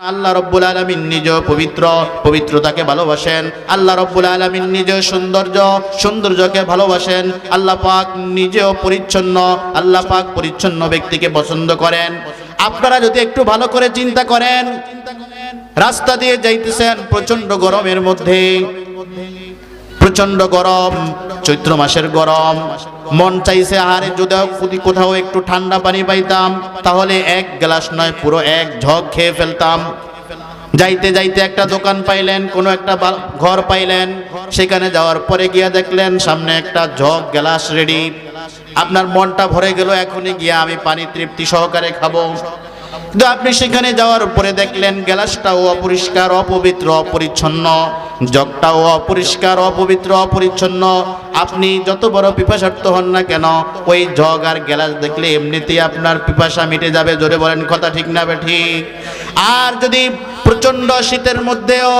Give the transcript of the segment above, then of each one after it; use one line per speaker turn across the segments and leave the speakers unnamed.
আল্লাহ রব্বুল আলমিন নিজ পবিত্র, পবিত্রতাকে ভালোবাসেন। আল্লাহ রব্বুল আলমিন নিজ সৌন্দর্য, সৌন্দর্যকে ভালোবাসেন। আল্লাহ পাক নিজেও পরিচ্ছন্ন, আল্লাহ পাক পরিচ্ছন্ন ব্যক্তিকে পছন্দ করেন। আপনারা যদি একটু ভালো করে চিন্তা করেন, রাস্তা দিয়ে যাইতেছেন প্রচণ্ড গরমের মধ্যে। প্রচণ্ড গরম, চৈত্র মাসের গরম। মন চাইছে, আহারে যদি কোথাও একটু ঠান্ডা পানি পাইতাম, তাহলে এক গ্লাস নয়, পুরো এক ঝগ খেয়ে ফেলতাম। যাইতে যাইতে একটা দোকান পাইলেন, কোনো একটা ঘর পাইলেন। সেখানে যাওয়ার পরে গিয়া দেখলেন, সামনে একটা জগ গ্লাস রেডি আপনার মনটা ভরে গেল, এখনই গিয়া আমি পানি তৃপ্তি সহকারে খাব। কিন্তু আপনি সেখানে যাওয়ার পরে দেখলেন, গ্লাসটাও অপরিষ্কার, অপবিত্র, অপরিচ্ছন্ন। জগটাও অপরিষ্কার, অপবিত্র, অপরিচ্ছন্ন। আপনি যত বড় পিপাসার্থ হন না কেন, ওই জগ আর গ্যালাস দেখলে এমনিতেই আপনার পিপাসা মিটে যাবে। জোরে বলেন, কথা ঠিক না ঠিক আর যদি প্রচণ্ড শীতের মধ্যেও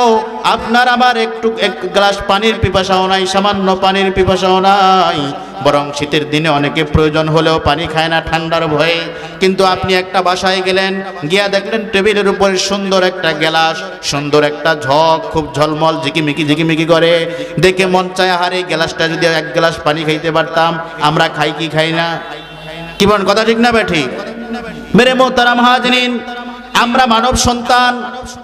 আপনার আবার একটু, এক গ্লাস পানির পিপাসাও নাই, সামান্য পানির পিপাসাও নাই বরং শীতের দিনে অনেকে প্রয়োজন হলেও পানি খায় না ঠান্ডার ভয়ে। কিন্তু আপনি একটা বাসায় গেলেন, গিয়া দেখলেন টেবিলের উপরে সুন্দর একটা গ্লাস সুন্দর একটা ঝক, খুব ঝলমল, ঝিকিমিকি ঝিকিমিকি করে। দেখে মন চায় হারে গ্লাসটা যদি এক গ্লাস পানি খাইতে পারতাম, আমরা খাই কি খাই না? কি বলেন, কথা ঠিক না, বেঠি? মেরে মোহতারাম হাজরিন আমরা মানব সন্তান,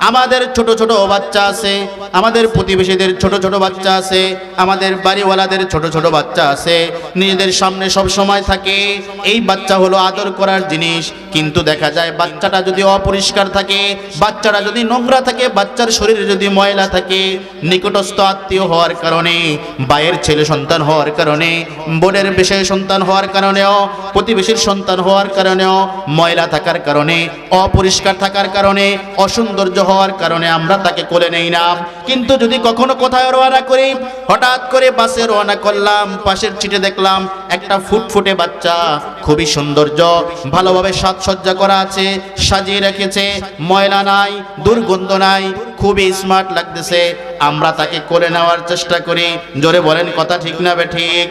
আমাদের ছোট ছোট বাচ্চা আছে, আমাদের প্রতিবেশীদের ছোট ছোট বাচ্চা আছে, আমাদের বাড়িওয়ালাদের ছোট ছোট বাচ্চা আছে, নিজেদের সামনে সব সময় থাকে। এই বাচ্চা হলো আদর করার জিনিস, কিন্তু দেখা যায় বাচ্চাটা যদি অপরিষ্কার থাকে, বাচ্চাটা যদি নোংরা থাকে, বাচ্চার শরীরে যদি ময়লা থাকে, নিকটস্থ আত্মীয় হওয়ার কারণে, বায়ের ছেলে সন্তান হওয়ার কারণে, বোনের বিষয়ে সন্তান হওয়ার কারণেও, প্রতিবেশীর সন্তান হওয়ার কারণেও ময়লা থাকার কারণে, অপরিষ্কার থাকার কারণে, অসৌন্দর্য হওয়ার কারণে আমরা তাকে কোলে নেই না। কিন্তু যদি কখনো কোথায় রওনা করি, হঠাৎ করে বাসে রওনা করলাম, পাশের চিটে দেখলাম একটা ফুটফুটে বাচ্চা, খুবই সৌন্দর্য, ভালোভাবে সাজসজ্জা করা আছে, সাজিয়ে রেখেছে, ময়লা নাই, দুর্গন্ধ নাই, খুবই স্মার্ট লাগতেছে। আমরা তাকে কোলে নেওয়ার চেষ্টা করি। জোরে বলেন, কথা ঠিক না বে ঠিক?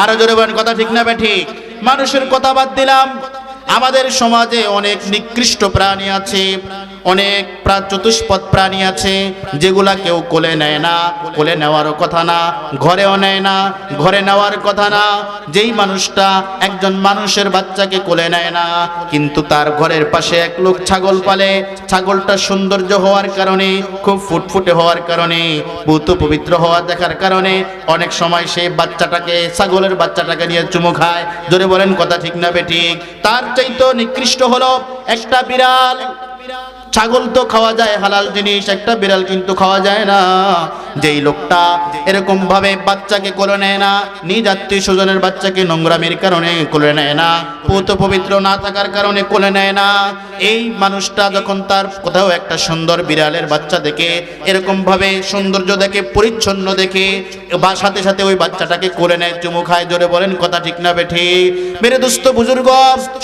আরও জোরে বলেন, কথা ঠিক না বে ঠিক? মানুষের কথা বাদ দিলাম আমাদের সমাজে অনেক নিকৃষ্ট প্রাণী আছে। অনেক চতুষ্পদ প্রাণী আছে, যেগুলা কেউ কোলে নেয় না। কোলে নেওয়ারও কথা না, ঘরেও নেয় না, ঘরে নেওয়ার কথা না। যেই মানুষটা একজন মানুষের বাচ্চাকে কোলে নেয় না, কিন্তু তার ঘরের পাশে এক লোক ছাগল পালে। ছাগলটা সৌন্দর্য হওয়ার কারণে, খুব ফুটফুটে হওয়ার কারণে, ভূত পবিত্র হওয়া দেখার কারণে অনেক সময় সেই বাচ্চাটাকে, ছাগলের বাচ্চাটাকে নিয়ে চুমু খায়। জোরে বলেন, কথা ঠিক না বেঠিক তার চাইতো নিকৃষ্ট হলো একটা বিড়াল বিড়াল। ছাগল তো খাওয়া যায়, হালাল জিনিস, একটা বিড়াল কিন্তু খাওয়া যায় না। যেই লোকটা এরকম ভাবে বাচ্চাকে কোলে নেয় না, নিজ আত্মীয় স্বজনের বাচ্চাকে নোংরামির কারণে কোলে নেয় না, পুত পবিত্র না থাকার কারণে কোলে নেয় না। এই মানুষটা যখন তার কোথাও একটা সুন্দর বিড়ালের বাচ্চা দেখে, এরকম ভাবে সৌন্দর্য দেখে, পরিচ্ছন্ন দেখে, বা সাথে সাথে ওই বাচ্চাটাকে কোলে নেয়, চুমু খায়, জোরে বলেন, কথা ঠিক না বেঠি। মেরে দুস্থ বুজুর্গ,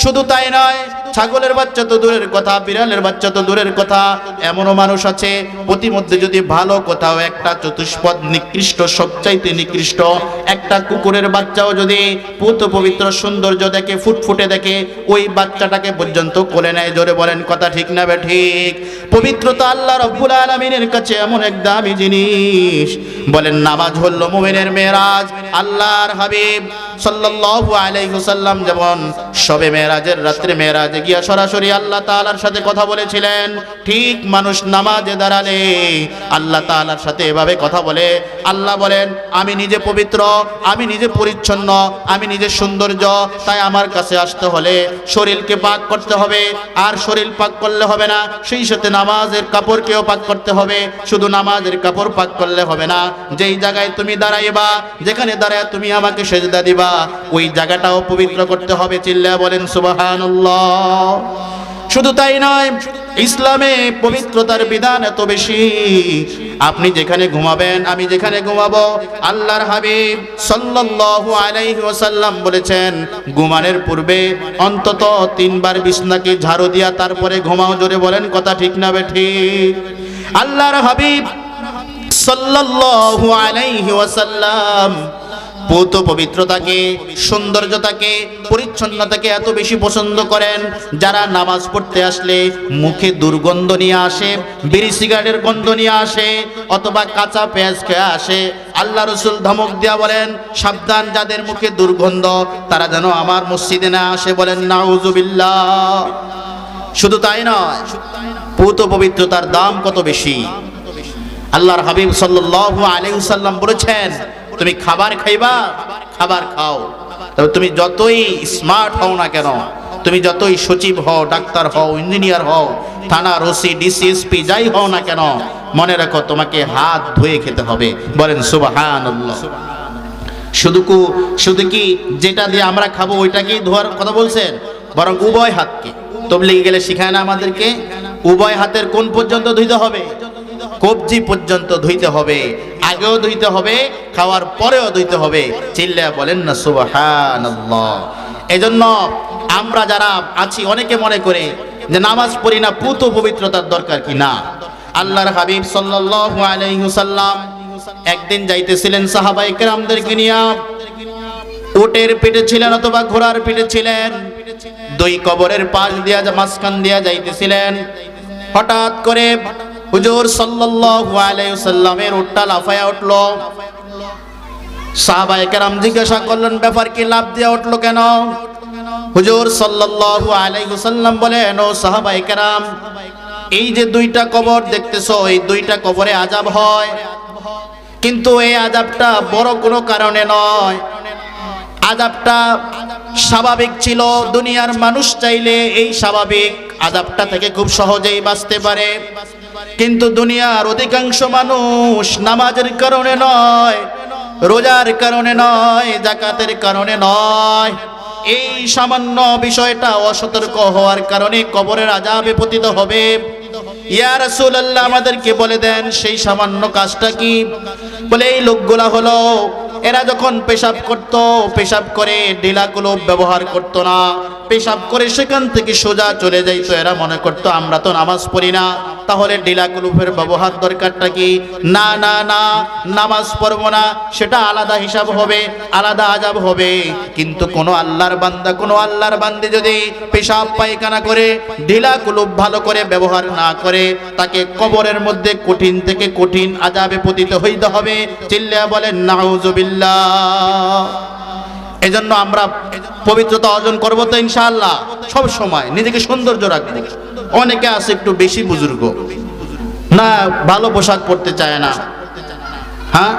শুধু তাই নয়, ছাগলের বাচ্চা তো দূরের কথা, বিড়ালের বাচ্চা তো দূরের কথা, এমনও মানুষ আছে, প্রতিমধ্যে যদি ভালো কোথাও একটা চতুষ্পদ নিকৃষ্ট, সবচাইতে নিকৃষ্ট, একটা কুকুরের বাচ্চাও যদি পুত পবিত্র সৌন্দর্য দেখে, ফুটফুটে দেখে, ওই বাচ্চাটাকে পর্যন্ত কোলে নেয়, জোরে বলেন, কথা ঠিক না বে ঠিক? পবিত্রতা আল্লাহ রব্বুল আলমিনের কাছে এমন এক দামি জিনিস। বলেন, নামাজ হলো মুমিনের মেরাজ, আল্লাহর হাবিব সাল্লাল্লাহু আলাইহি ওয়াসাল্লাম যেমন সবে মেরাজের রাত্রে মেরাজে গিয়া সরাসরি আল্লাহ তাআলার সাথে কথা বলেছিলেন ঠিক মানুষ নামাজে দাঁড়ালে আল্লাহ তাআলার সাথে এভাবে কথা বলে। আল্লাহ বলেন, আমি নিজে পবিত্র, আমি নিজে পরিচ্ছন্ন, আমি নিজে সৌন্দর্য, তাই আমার কাছে আসতে হলে শরীরকে পাক করতে হবে। আর শরীর পাক করলে হবে না, সেই সাথে নামাজের কাপড়কেও পাক করতে হবে। শুধু নামাজের কাপড় পাক করলে হবে না। যেই জায়গায় তুমি দাঁড়াইবা, যেখানে দাঁড়ায় তুমি আমাকে সেজদা দিবা, ওই জায়গাটাও পবিত্র করতে হবে। চিল্লা বলেন, সুবহানাল্লাহ। শুধু তাই নয় ইসলামে পবিত্রতার বিধান এত বেশি। আপনি যেখানে ঘুমাবেন, আমি যেখানে ঘুমাবো, আল্লাহর হাবিব সাল্লাল্লাহু আলাইহি ওয়াসাল্লাম বলেছেন, ঘুমানোর পূর্বে অন্তত তিনবার বিছনাকে ঝাড়ু দিয়া তারপরে ঘুমাও, জোরে বলেন কথা ঠিক না ঠিক। আল্লাহর হাবিব সাল্লাল্লাহু আলাইহি ওয়াসাল্লাম পৌত পবিত্রতাকে, সৌন্দর্যতাকে, পরিচ্ছন্নতাকে এত বেশি পছন্দ করেন যারা নামাজ পড়তে আসলে মুখে দুর্গন্ধ নিয়ে আসে, বিড়ি সিগারেটের গন্ধ নিয়ে আসে, অথবা কাঁচা পেঁয়াজ খেয়ে আসে। আল্লাহ রসুল ধমক দিয়া বলেন, সাবধান, যাদের মুখে দুর্গন্ধ, তারা যেন আমার মসজিদে না আসে বলেন, নাউজুবিল্লাহ। শুধু তাই নয় পৌত পবিত্রতার দাম কত বেশি? আল্লাহর হাবিব সাল্লাল্লাহু আলাইহি সাল্লাম বলেছেন তুমি খাবার খাইবা, খাবার খাও। তবে তুমি যতই স্মার্ট হও না কেন, তুমি যতই সচিব হও, ডাক্তার হও ইঞ্জিনিয়ার হও, থানার ওসি ডিসিএসপি যাই হও না কেন, মনে রাখো তোমাকে হাত ধুয়ে খেতে হবে। বলেন, সুবহানাল্লাহ। শুধু কু, শুধু কি যেটা দিয়ে আমরা খাব, ওইটাকেই ধোয়ার কথা বলছেন? বরং উভয় হাতকে। তবলিগে গেলে শিখায় না আমাদেরকে, উভয় হাতের কোন পর্যন্ত ধুইতে হবে? কবজি পর্যন্ত ধুইতে হবে, আগেও ধুইতে হবে, খাওয়ার পরেও ধুইতে হবে। চিল্লা বলেন না, সুবহানাল্লাহ। এজন্য আমরা যারা আছি, অনেকে মনে করে যে নামাজ পড়ি না, পুত পবিত্রতার দরকার কি? না। আল্লাহর হাবিব সাল্লাল্লাহু ওয়াসাল্লাম একদিন যাইতেছিলেন সাহাবাই কেরামদেরকে নিয়ে। উটের পিঠে ছিলেন অথবা ঘোড়ার পিঠে ছিলেন। দুই কবরের পাশ দিয়া, মাঝখান দিয়া যাইতেছিলেন। হঠাৎ করে হুজুর সাল্লাল্লাহু আলাইহি ওয়াসাল্লামের উটটা লাফায়া উঠল। সাহাবায়ে কেরাম জিজ্ঞাসা করলেন, ব্যাপার কি লাভ দিয়া উঠল কেন? হুজুর সাল্লাল্লাহু আলাইহি ওয়াসাল্লাম বলেন, ও সাহাবায়ে কেরাম, এই যে দুইটা কবর দেখতেছো, এই দুইটা কবরে আজাব হয়। কিন্তু এই আজাবটা বড় কোনো কারণে নয়। আজাবটা স্বাভাবিক ছিল, দুনিয়ার মানুষ চাইলে এই স্বাভাবিক আজাবটা থেকে খুব সহজেই বাঁচতে পারে। কিন্তু দুনিয়ার অধিকাংশ মানুষ নামাজের কারণে নয়, রোজার কারণে নয় জাকাতের কারণে নয়। এই সামান্য বিষয়টা অসতর্ক হওয়ার কারণে কবরের আজাবে পতিত হবে। ইয়া রাসূলুল্লাহ, আমাদেরকে বলে দেন, সেই সামান্য কাজটা কি? বলে, এই লোকগুলা হলো, এরা যখন পেশাব করত, পেশাব করে ঢিলাগুলো ব্যবহার করত না। পেশাব করে সেখান থেকে সোজা চলে যাইতো। এরা মনে করতো, আমরা তো নামাজ পড়ি না। তাহলে ঢিলাগুলোফের ব্যবহার দরকারটা কি? না না না। নামাজ পড়ব না। সেটা আলাদা হিসাব হবে, আলাদা আজাব হবে। কিন্তু কোনো আল্লাহর বান্দা, কোনো আল্লাহর বান্দি যদি পেশাব, পায়খানা করে ঢিলা কুলুপ ভালো করে ব্যবহার না করে, তাকে কবরের মধ্যে কঠিন থেকে কঠিন আজাবে পতিত হইতে হবে। চিল্লা বলেন, নাউজুবিল্লাহ। এজন্য আমরা পবিত্রতা অর্জন করব তো ইনশাআল্লাহ, সব সময়। নিজেকে সৌন্দর্য রাখব। অনেকে আছে একটু বেশি বুজুর্গ। না, ভালো পোশাক পরতে চায় না। হ্যাঁ?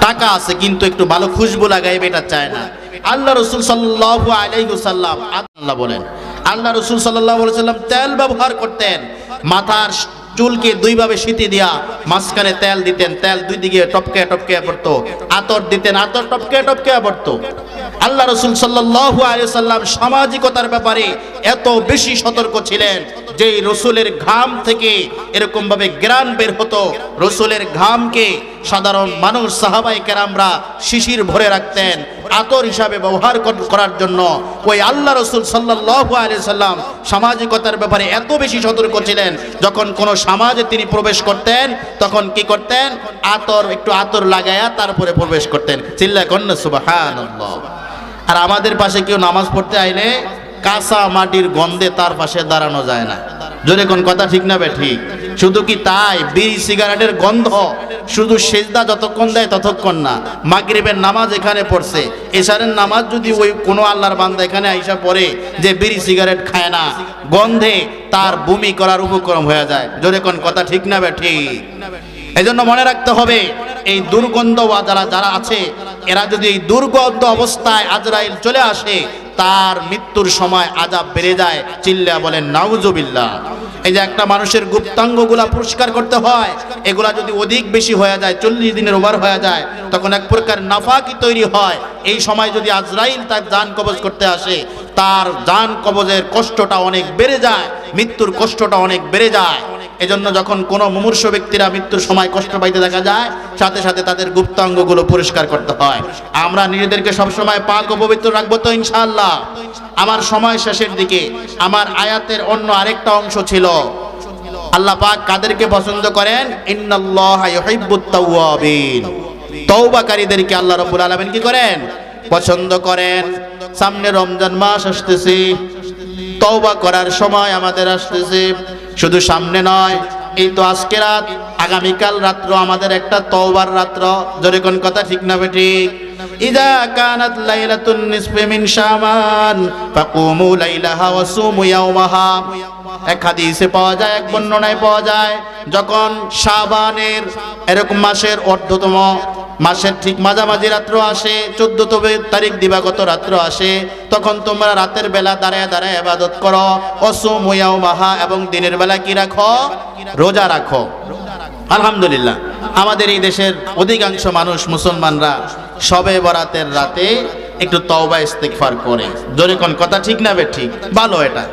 টাকা আছে, কিন্তু একটু ভালো খুশবু লাগাই এটা চায় না। আল্লাহ রসুল সাল্লাহ আলাইসাল্লাম আল্লাহ বলেন, আল্লাহ রসুল সাল্লাহ সাল্লাম তেল ব্যবহার করতেন। মাথার চুলকে দুইভাবে সিটি দিয়া মাঝখানে তেল দিতেন। তেল দুই দিকে টপকে টপকে পড়তো। আতর দিতেন, আতর টপকে টপকে পড়তো। আল্লাহ রসুল সাল্লাহ আলিয়াল্লাম সামাজিকতার ব্যাপারে এত বেশি সতর্ক ছিলেন যে রসুলের ঘাম থেকে এরকম ভাবে গ্রান বের হতো। রসুলের ঘামকে সাধারণ মানুষ সাহাবাই কেরামরা শিশির ভরে রাখতেন, আতর হিসাবে ব্যবহার করার জন্য। ওই আল্লাহ রসুল সাল্লাহ সাল্লাম সামাজিকতার ব্যাপারে এত বেশি সতর্ক ছিলেন, যখন কোনো সমাজে তিনি প্রবেশ করতেন, তখন কি করতেন? আতর, একটু আতর লাগায়া তারপরে প্রবেশ করতেন। চিল্লা কন্যা সুবাহান আর আমাদের পাশে কেউ নামাজ পড়তে আইলে কাঁচা মাটির গন্ধে তার পাশে দাঁড়ানো যায় না। জোরে কোন কথা ঠিক না ঠিক? শুধু কি তাই? বিড়ি, সিগারেটের গন্ধ। শুধু সেজদা যতক্ষণ দেয় ততক্ষণ না। মাগরিবের নামাজ এখানে পড়ছে। এশারের নামাজ যদি ওই কোনো আল্লাহর বান্দা এখানে আইসা পড়ে যে বিড়ি, সিগারেট খায় না, গন্ধে তার বমি করার উপক্রম হয়ে যায়। জোরে কোন কথা ঠিক না ঠিক? এজন্য মনে রাখতে হবে এই দুর্গন্ধ বা যারা যারা আছে, এরা যদি এই দুর্গন্ধ অবস্থায় আজরাইল চলে আসে, তার মৃত্যুর সময় আজাব বেড়ে যায়। চিল্লা বলেন, নাউজুবিল্লাহ। এই যে একটা মানুষের গুপ্তাঙ্গগুলা পরিষ্কার করতে হয়, এগুলা যদি অধিক বেশি হয়ে যায়, চল্লিশ দিনের ওভার হয়ে যায়, তখন এক প্রকার নাফাকি তৈরি হয়। এই সময় যদি আজরাইল তার যান কবজ করতে আসে, তার যান কবজের কষ্টটা অনেক বেড়ে যায়, মৃত্যুর কষ্টটা অনেক বেড়ে যায়। এজন্য যখন কোনো মুমূর্ষ ব্যক্তিরা মৃত্যুর সময় কষ্ট পাইতে দেখা যায়, সাথে সাথে তাদের গুপ্তাঙ্গগুলো পরিষ্কার করতে হয়। আমরা নিজেদেরকে সবসময় পাক ও পবিত্র রাখব তো ইনশাআল্লাহ। আমার সময় শেষের দিকে আমার আয়াতের অন্য আরেকটা অংশ ছিল। আল্লাহ পাক কাদেরকে পছন্দ করেন? তওবাকারীদেরকে আল্লাহ রাব্বুল আলামিন কি করেন? পছন্দ করেন। সামনে রমজান মাস আসতেছে। তওবা করার সময় আমাদের আসতেছে। শুধু সামনে নয়, এই তো আজকে রাত, আগামীকাল রাত্র, আমাদের একটা তওবার রাত্র। কোন কথা ঠিক না ঠিক? ইদা কানাত লাইলাতুন নিসফি মিন শামান, ফাকুমু লাইলাহা ওয়া সুমু ইয়াওমাহা এক হাদিসে পাওয়া যায়, এক বর্ণনায় পাওয়া যায়, যখন শাবানের এরকম মাসের অর্ধতম মাসের ঠিক মাঝামাঝি রাত্র আসে চোদ্দ তারিখ দিবাগত রাত্র আসে, তখন তোমরা রাতের বেলা দাঁড়ায় দাঁড়ায় আবাদত করো মাহা এবং দিনের বেলা কি রাখো? রোজা রাখো। আলহামদুলিল্লাহ, আমাদের এই দেশের অধিকাংশ মানুষ মুসলমানরা সবে বরাতের রাতে একটু তওবা ইস্তেগফার করে। জোরে কোন কথা ঠিক না বে ঠিক? ভালো এটা।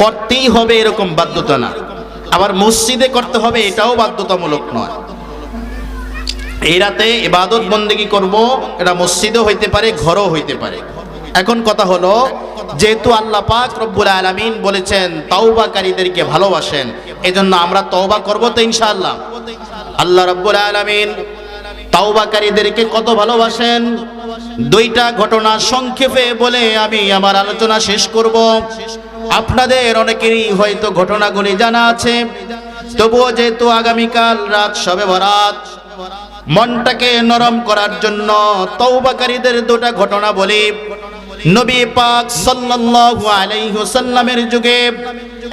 করতেই হবে এরকম বাধ্যতা না। আবার মসজিদে করতে হবে এটাও বাধ্যতামূলক নয়। এই রাতে ইবাদত বন্দেগী করব, এটা মসজিদও হইতে পারে, ঘরও হইতে পারে। এখন কথা হলো, যেহেতু আল্লাহ পাক রব্বুল আলামিন বলেছেন, তওবাকারীদেরকে ভালোবাসেন, এজন্য আমরা তওবা করব তো ইনশাআল্লাহ। আল্লাহ রব্বুল আলামিন তাওবাকারীদেরকে কত ভালোবাসেন? দুইটা ঘটনা সংক্ষেপে বলে আমি আমার আলোচনা শেষ করব। আপনাদের অনেকেরই হয়তো ঘটনাগুলি জানা আছে। তবুও যেহেতু আগামীকাল রাত সবে বরাত, মনটাকে নরম করার জন্য তৌবাকারীদের দুটা ঘটনা বলি। নবী পাক সাল্লাল্লাহু আলাইহি ওয়াসাল্লামের যুগে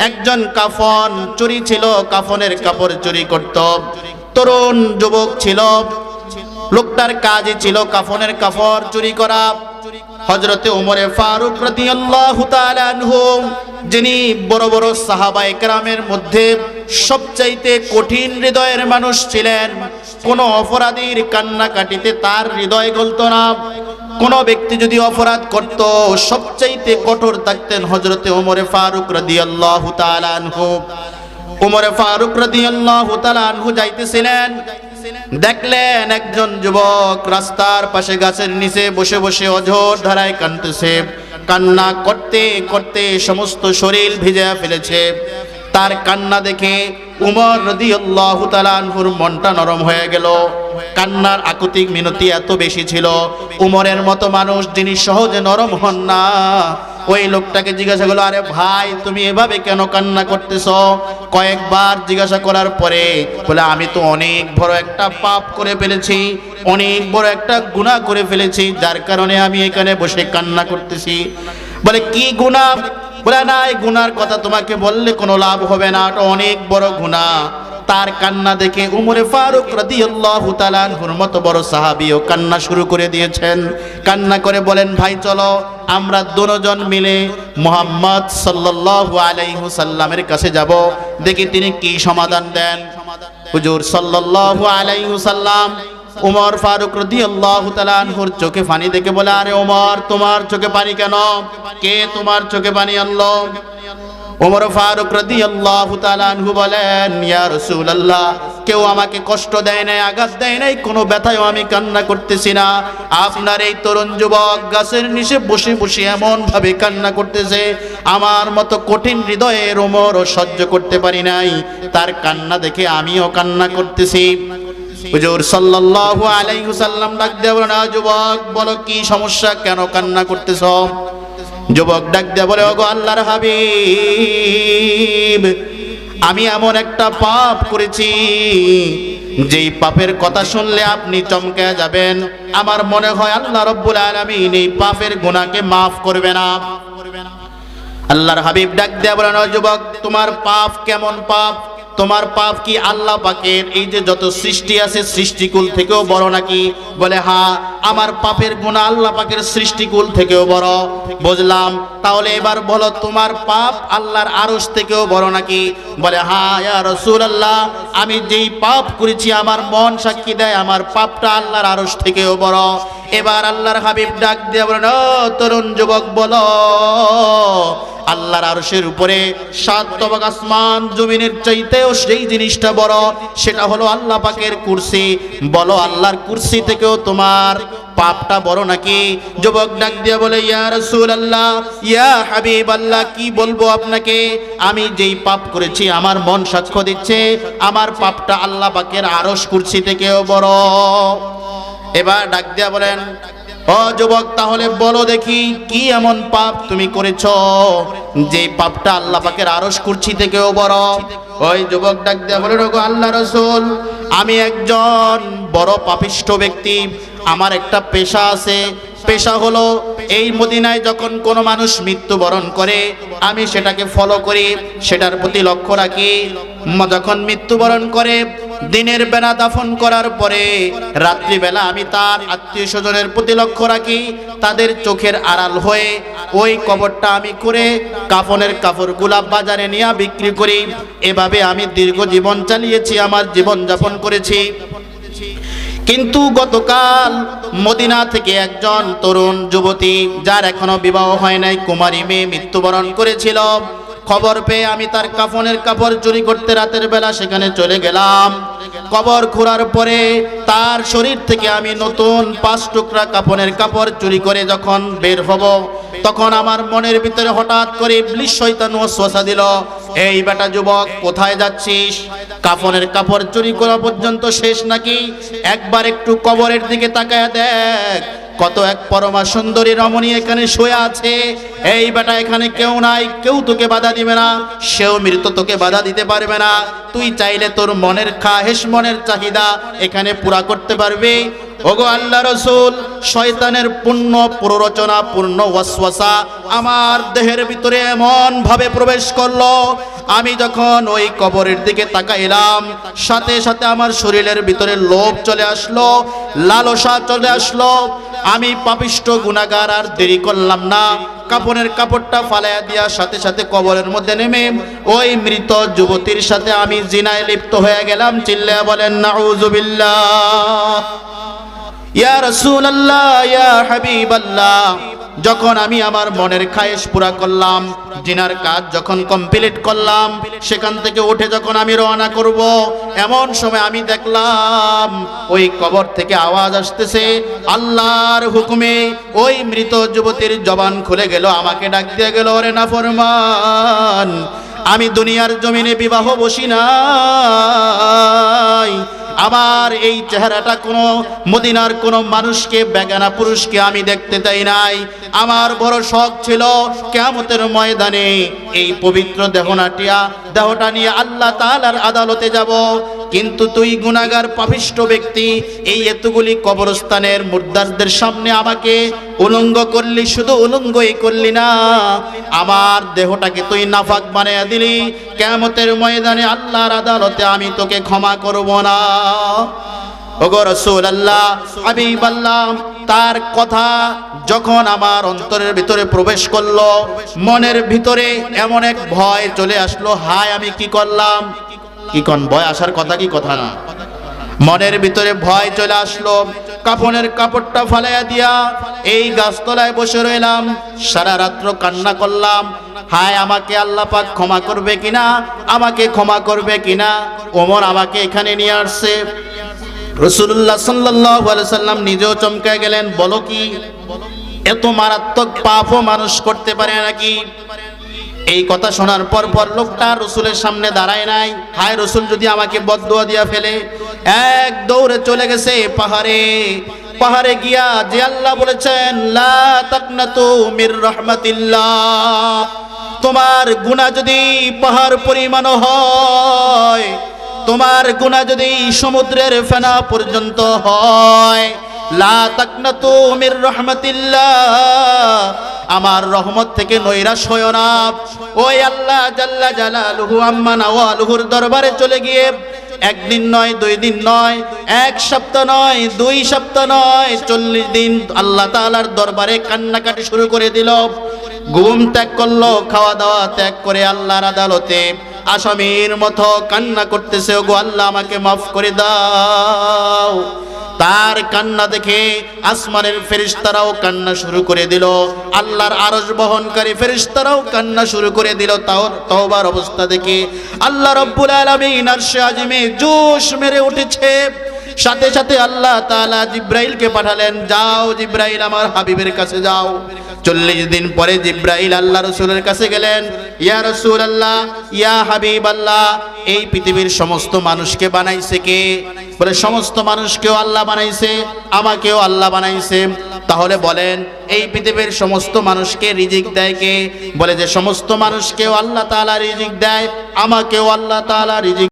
একজন কাফন চুরি ছিল, কাফনের কাপড় চুরি করত। তরুণ যুবক ছিল, লোকটার কাজই ছিল কাফনের কাপড় চুরি করা। হজরতে উমরে ফারুক যিনি বড় বড় সাহাবা একরামের মধ্যে সবচাইতে কঠিন হৃদয়ের মানুষ ছিলেন, কোন অপরাধীর কান্নাকাটিতে তার হৃদয় গলত না। কোন ব্যক্তি যদি অপরাধ করত, সবচাইতে কঠোর থাকতেন হজরতে উমরে ফারুক রাদিয়াল্লাহু তাআলা আনহু। উমরে ফারুক রাদিয়াল্লাহু তাআলা আনহু যাইতেছিলেন দেখলেন একজন যুবক রাস্তার পাশে গাছের নিচে বসে বসে অঝোর ধারায় কানতেছে কান্না করতে করতে সমস্ত শরীর ভিজে ফেলেছে। তার কান্না দেখে উমর রাদিয়াল্লাহু তাআলা আনহুর মনটা নরম হয়ে গেল। কান্নার আকুতিক মিনতি এত বেশি ছিল। উমরের মতো মানুষ যিনি সহজে নরম হন না। ওই লোকটাকে জিজ্ঞাসা করল, আরে ভাই, তুমি এভাবে কেন কান্না করতেছ? কয়েকবার জিজ্ঞাসা করার পরে বলে, আমি তো অনেক বড় একটা পাপ করে ফেলেছি, অনেক বড় একটা গুনাহ করে ফেলেছি, যার কারণে আমি এখানে বসে কান্না করতেছি। বলে, কি গুনাহ? বলে, না, এই গুনার কথা তোমাকে বললে কোনো লাভ হবে না এটা অনেক বড় গুনাহ। তার কান্না দেখে উমরে ফারুক রাদিয়াল্লাহু তাআলা আনহুর মতো বড় সাহাবীও কান্না শুরু করে দিয়েছেন। কান্না করে বলেন, ভাই, চলো, আমরা দুজন মিলে মুহাম্মদ সাল্লাল্লাহু আলাইহি সাল্লামের কাছে যাব। দেখি তিনি কি সমাধান দেন। হুজুর সাল্লাল্লাহু আলাইহি সাল্লাম উমর ফারুক রাদিয়াল্লাহু তাআলা আনহুর চোখে পানি দেখে বলে, আরে উমর, তোমার চোখে পানি কেন? কে তোমার চোখে পানি আনলো? ওমর ফারুক রাদিয়াল্লাহু তাআলা আনহু বলেন, ইয়া রাসূলুল্লাহ, কেউ আমাকে কষ্ট দেয় নাই, আঘাত দেয় নাই, কোনো ব্যথায়ও আমি কান্না করতেছি না। আপনার এই তরুণ যুবক গাছের নিচে বসে বসে এমন ভাবে কান্না করতেছে, আমার মতো কঠিন হৃদয়ের ওমর সহ্য করতে পারি নাই, তার কান্না দেখে আমিও কান্না করতেছি। হুজুর সাল্লাল্লাহু আলাইহি ওয়াসাল্লাম ডাক দিয়ে বলেন, "আ যুবক, বলো কি সমস্যা, কেন কান্না করতেছ? যুবক ডাক দিয়ে বলে, ওগো আল্লাহর হাবিব, আমি এমন একটা পাপ করেছি, যেই পাপের কথা শুনলে আপনি চমকে যাবেন। আমার মনে হয় আল্লাহ রব্বুল আলামিন এই পাপের গুনাহকে মাফ করবে না। আল্লাহর হাবিব ডাক দেয়া বলেন "ও যুবক, তোমার পাপ কেমন পাপ? তোমার পাপ কি আল্লাহ পাকের? এই যে যত সৃষ্টি আছে, সৃষ্টিকুল থেকেও বড় নাকি? বলে হ্যাঁ আমার পাপের গুণা আল্লাহ পাকের সৃষ্টিকুল থেকেও বড়। বুঝলাম? তাহলে এবার বলো, তোমার পাপ আল্লাহর আরশ থেকেও বড় নাকি? বলে হ্যাঁ ইয়া রাসূলুল্লাহ, আমি যেই পাপ করেছি, আমার মন সাক্ষী দেয়, আমার পাপটা আল্লাহর আরশ থেকেও বড়। এবার আল্লাহর হাবিব ডাক দিয়ে বলেন তরুণ যুবক, বলো, আল্লাহর আরশের উপরে সাত তবক আসমান জমিনের চাইতেও সেই জিনিসটা বড়, সেটা হলো আল্লাহ পাকের কুরসি। বলো, আল্লাহর কুরসি থেকেও তোমার পাপটা বড় নাকি? যুবক ডাক দিয়ে বলে, ইয়া রাসূলুল্লাহ, ইয়া হাবিব আল্লাহ কি বলব আপনাকে? আমি যেই পাপ করেছি, আমার মন সাক্ষ্য দিচ্ছে, আমার পাপটা আল্লাহ পাকের আরশ কুরসি থেকেও বড়। এবার ডাক দিয়া বলেন, ও যুবক, তাহলে বলো দেখি কি এমন পাপ তুমি করেছ? যে পাপটা আল্লাহ পাকের আরস কুর্ছি থেকেও বড়। ওই যুবক ডাক দেয়া বলে রোগো আল্লাহ রসুল, আমি একজন বড় পাপিষ্ট ব্যক্তি। আমার একটা পেশা আছে। পেশা হলো এই মদিনায় যখন কোনো মানুষ মৃত্যুবরণ করে, আমি সেটাকে ফলো করি। সেটার প্রতি লক্ষ্য রাখি। যখন মৃত্যুবরণ করে দিনের বেলা দাফন করার পরে রাত্রিবেলা আমি তার আত্মীয় স্বজনের প্রতি লক্ষ্য রাখি, তাদের চোখের আড়াল হয়ে ওই কবরটা আমি করে কাফনের কাপড় কাপড়গুলা বাজারে নিয়ে বিক্রি করি। এভাবে আমি দীর্ঘ জীবন চালিয়েছি, আমার জীবন যাপন করেছি। কিন্তু গতকাল মদিনা থেকে একজন তরুণ যুবতী, যার এখনও বিবাহ হয় নাই, কুমারী মেয়ে মৃত্যুবরণ করেছিল। খবর পেয়ে আমি তার কাফনের কাপড় চুরি করতে রাতের বেলা সেখানে চলে গেলাম। কবর খোঁড়ার পরে তার শরীর থেকে আমি নতুন পাঁচ টুকরা কাপনের কাপড় চুরি করে যখন বের হব, তখন আমার মনের ভিতরে হঠাৎ করে ইবলিশ শয়তান ওয়াসওয়াসা দিল। এই বেটা যুবক, কোথায় যাচ্ছিস? কাফনের কাপড় চুরি করা পর্যন্ত শেষ নাকি? একবার একটু কবরের দিকে তাকায় দেখ। কত এক পরমা সুন্দরী রমণী এখানে শুয়ে আছে। এই বেটা এখানে কেউ নাই, কেউ তোকে বাধা দিবে না। সেও মৃত তোকে বাধা দিতে পারবে না। তুই চাইলে তোর মনের খাহেশ মনের চাহিদা এখানে পুরা করতে পারবি। ওগো আল্লাহ রসুল, শয়তানের পূর্ণ প্ররোচনা, পূর্ণ ওয়াসওয়াসা আমার দেহের ভিতরে এমন ভাবে প্রবেশ করল আমি যখন ওই কবরের দিকে তাকাইলাম, সাথে সাথে আমার শরীরের ভিতরে লোভ চলে আসলো, লালসা চলে আসলো। আমি পাপিষ্ট গুনাগার আর দেরি করলাম না। কাপড়ের কাপড়টা ফালাইয়া দিয়া সাথে সাথে কবরের মধ্যে নেমে ওই মৃত যুবতীর সাথে আমি জিনায় লিপ্ত হয়ে গেলাম। চিল্লা বলেন নাউজুবিল্লাহ ইয়া রাসূলুল্লাহ, ইয়া হাবিবাল্লাহ। যখন আমি আমার মনের খায়েশ পুরা করলাম, জিনার কাজ যখন কমপ্লিট করলাম, সেখান থেকে উঠে যখন আমি রওনা করব, এমন সময় আমি দেখলাম, ওই কবর থেকে আওয়াজ আসতেছে, আল্লাহর হুকুমে ওই মৃত যুবতীর জবান খুলে গেল, আমাকে ডাক দিয়ে গেল, ওরে না ফরমান আমি দুনিয়ার জমিনে বিবাহ বসি নাই আমার এই চেহারাটা কোনো মদিনার কোনো মানুষকে, বেগানা পুরুষকে আমি দেখতে চাই নাই। আমার বড় শখ ছিল কেমতের ময়দানে এই পবিত্র দেহনাটিয়া, দেহটা নিয়ে আল্লাহ তালার আদালতে যাব। কিন্তু তুই গুনাগার পাপিষ্ট ব্যক্তি, এই এতগুলি কবরস্থানের মুর্দারদের সামনে আমাকে উলঙ্গ করলি, শুধু উলঙ্গই করলি না, আমার দেহটাকে তুই নাফাক বানিয়ে দিলি। কেমতের ময়দানে আল্লাহর আদালতে আমি তোকে ক্ষমা করব না। ওগো আল্লাহ হাবিব আল্লাহ তার কথা যখন আমার অন্তরের ভিতরে প্রবেশ করল, মনের ভিতরে এমন এক ভয় চলে আসলো, হায়, আমি কি করলাম? কি কন ভয়? আসার কথা কি কথা না? মনের ভিতরে ভয় চলে আসলো। কাপনের কাপড়টা ফালাইয়া দিয়া এই গাছতলায় বসে রইলাম। সারা রাত্র কান্না করলাম। হায়, আমাকে আল্লাহ পাক ক্ষমা করবে কিনা? আমাকে ক্ষমা করবে কিনা? ওমর আমাকে এখানে নিয়ে আসছে। রসুল্লাহ সাল্লাহ সাল্লাম নিজেও চমকে গেলেন। বলো কি? এত মারাত্মক পাপও মানুষ করতে পারে নাকি? এই কথা শোনার পর পর লোকটা রসুলের সামনে দাঁড়ায় নাই। হায় রসুল, যদি আমাকে বদুয়া দিয়া ফেলে। এক দৌড়ে চলে গেছে পাহাড়ে। পাহাড়ে গিয়া যে আল্লাহ বলেছেন, লা তাকনাতু তোমার গুনাহ যদি পাহাড় পরিমাণ হয়, তোমার গুনাহ যদি সমুদ্রের ফেনা পর্যন্ত হয়, লা তাকনাতু মির রাহমাতিল্লাহ। আমার রহমত থেকে নৈরাশ হয় না। ওই আল্লাহ জাল্লা জালালুহু আম্মা নাওয়ালুহুর দরবারে চলে গিয়ে একদিন নয়, দুই দিন নয়, এক সপ্তাহ নয়, দুই সপ্তাহ নয়, চল্লিশ দিন আল্লাহ তাআলার দরবারে কান্নাকাটি শুরু করে দিল। ঘুম ত্যাগ করল, খাওয়া দাওয়া ত্যাগ করে আল্লাহর আদালতে। আসামির মতো কান্না করতেছে গো আল্লাহ, আমাকে মাফ করে দাও। তার কান্না দেখে আসমানের ফেরিস্তারাও কান্না শুরু করে দিল। আল্লাহর আরস বহনকারী ফেরিস্তারাও কান্না শুরু করে দিল। তাও তওবার অবস্থা দেখে আল্লাহ রব্বুল আলমিন আর সে আজমে জোশ মেরে উঠেছে। সাথে সাথে আল্লাহ তালা জিব্রাইলকে পাঠালেন, যাও জিব্রাইল আমার হাবিবের কাছে যাও। চল্লিশ দিন পরে জিব্রাইল আল্লাহ রসুলের কাছে গেলেন, ইয়া রসুল আল্লাহ ইয়া হাবিব আল্লাহ এই পৃথিবীর সমস্ত মানুষকে বানাইছে কে? বলে, সমস্ত মানুষকেও আল্লাহ বানাইছে, আমাকেও আল্লাহ বানাইছে। তাহলে বলেন, এই পৃথিবীর সমস্ত মানুষকে রিজিক দেয় কে? বলে যে, সমস্ত মানুষকেও আল্লাহ তাআলা রিজিক দেয়, আমাকেও আল্লাহ তাআলা রিজিক